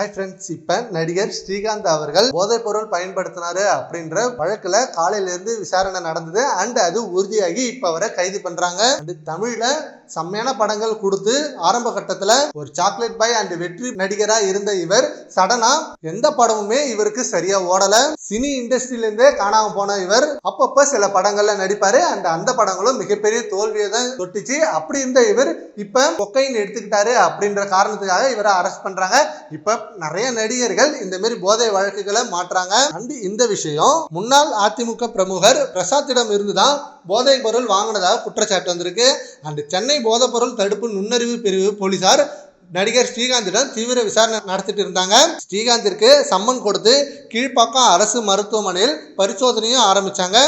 Hi friends இப்போ நடிகர் ஸ்ரீகாந்த் அவர்கள் போதைப் பொருள் பயன்படுத்தினாரு அப்படின்ற வழக்கில் காலையிலேருந்து விசாரணை நடந்தது. அண்ட் அது உறுதியாகி இப்போ அவரை கைது பண்ணுறாங்க அண்ட் தமிழில் செம்மையான படங்கள் கொடுத்து ஆரம்ப கட்டத்தில் ஒரு சாக்லேட் பாய் அண்ட் வெற்றி நடிகராக இருந்த இவர் சடனாக எந்த படமுமே இவருக்கு சரியாக ஓடலை. சினி இண்டஸ்ட்ரியிலேருந்தே காணாமல் போன இவர் அப்பப்போ சில படங்களில் நடிப்பார். அண்ட் அந்த படங்களும் மிகப்பெரிய தோல்வியை தான் தொட்டுச்சு. அப்படி இருந்த இவர் இப்போ கொக்கைன்னு எடுத்துக்கிட்டாரு அப்படின்ற காரணத்துக்காக இவரை அரெஸ்ட் பண்ணுறாங்க இப்போ நிறைய நடிகர்கள் இந்த மாதிரி போதை வழக்குகளை மாற்றாங்க. அண்ட் இந்த விஷயம் முன்னாள் அதிமுக பிரமுகர் பிரசாத்திடம் இருந்துதான் போதை பொருள் வாங்கினதாக குற்றச்சாட்டு வந்திருக்கு. அண்ட் சென்னை போதைப் பொருள் தடுப்பு நுண்ணறிவு பிரிவு போலீசார் நடிகர் ஸ்ரீகாந்திடம் தீவிர விசாரணை நடத்திட்டு இருந்தாங்க. ஸ்ரீகாந்திற்கு சம்மன் கொடுத்து கீழ்ப்பாக்கம் அரசு மருத்துவமனையில் பரிசோதனையும் ஆரம்பிச்சாங்க.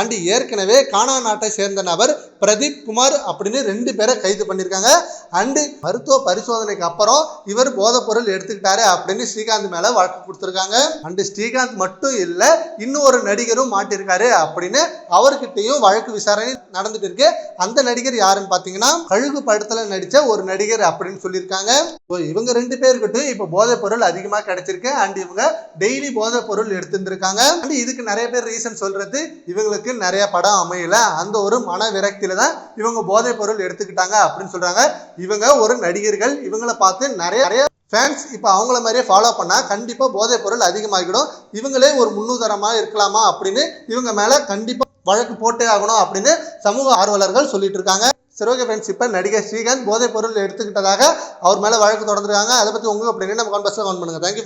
அண்டு ஏற்கனவே கானா நாட்டை சேர்ந்த நபர் பிரதீப் குமார் அப்படின்னு ரெண்டு பேரை கைது பண்ணியிருக்காங்க. அண்டு மருத்துவ பரிசோதனைக்கு அப்புறம் இவர் போதைப்பொருள் எடுத்துக்கிட்டாரு அப்படின்னு ஸ்ரீகாந்த் மேல வழக்கு கொடுத்துருக்காங்க. அண்டு ஸ்ரீகாந்த் மட்டும் இல்லை இன்னும் ஒரு நடிகரும் மாட்டிருக்காரு அப்படின்னு அவர்கிட்டையும் வழக்கு விசாரணை நடந்துட்டு இருக்கு. அந்த நடிகர் யாருன்னு பார்த்தீங்கன்னா கழுகு படத்தில் நடித்த ஒரு நடிகர் அப்படின்னு சொல்லியிருக்காங்க. இவங்க ரெண்டு பேர்கிட்டும் இப்போ போதைப் பொருள் அதிகமாக கிடைச்சிருக்கு. அண்ட் இவங்க டெய்லி போதைப் பொருள் எடுத்துருக்காங்க அண்ட் இதுக்கு நிறைய பேர் ரீசன் சொல்றது இவங்களுக்கு நிறைய படம் அமையல. அந்த ஒரு மன விரக்தியில தான் இவங்க போதைப் பொருள் எடுத்துக்கிட்டாங்க அப்படின்னு சொல்றாங்க. இவங்க ஒரு நடிகர்கள். இவங்களை பார்த்து நிறைய நிறைய ஃபேன்ஸ் இப்போ அவங்கள மாதிரியே ஃபாலோ பண்ணால் கண்டிப்பாக போதைப் பொருள் அதிகமாகிடும். இவங்களே ஒரு முன்னுதாரணமாக இருக்கலாமா அப்படின்னு இவங்க மேலே கண்டிப்பாக வழக்கு போட்டே ஆகணும் அப்படின்னு சமூக ஆர்வலர்கள் சொல்லிட்டு இருக்காங்க. சரி ஓகே ஃப்ரெண்ட்ஸ் இப்போ நடிகர் ஸ்ரீகாந்த் போதைப் பொருள் எடுத்துக்கிட்டதாக அவர் மேலே வழக்கு தொடர்ந்துருக்காங்க. அதை பற்றி உங்களுக்கு அப்படின்னு நம்ம கான்பர்ஸில் கவுண்ட் பண்ணுங்கள் தேங்க்யூ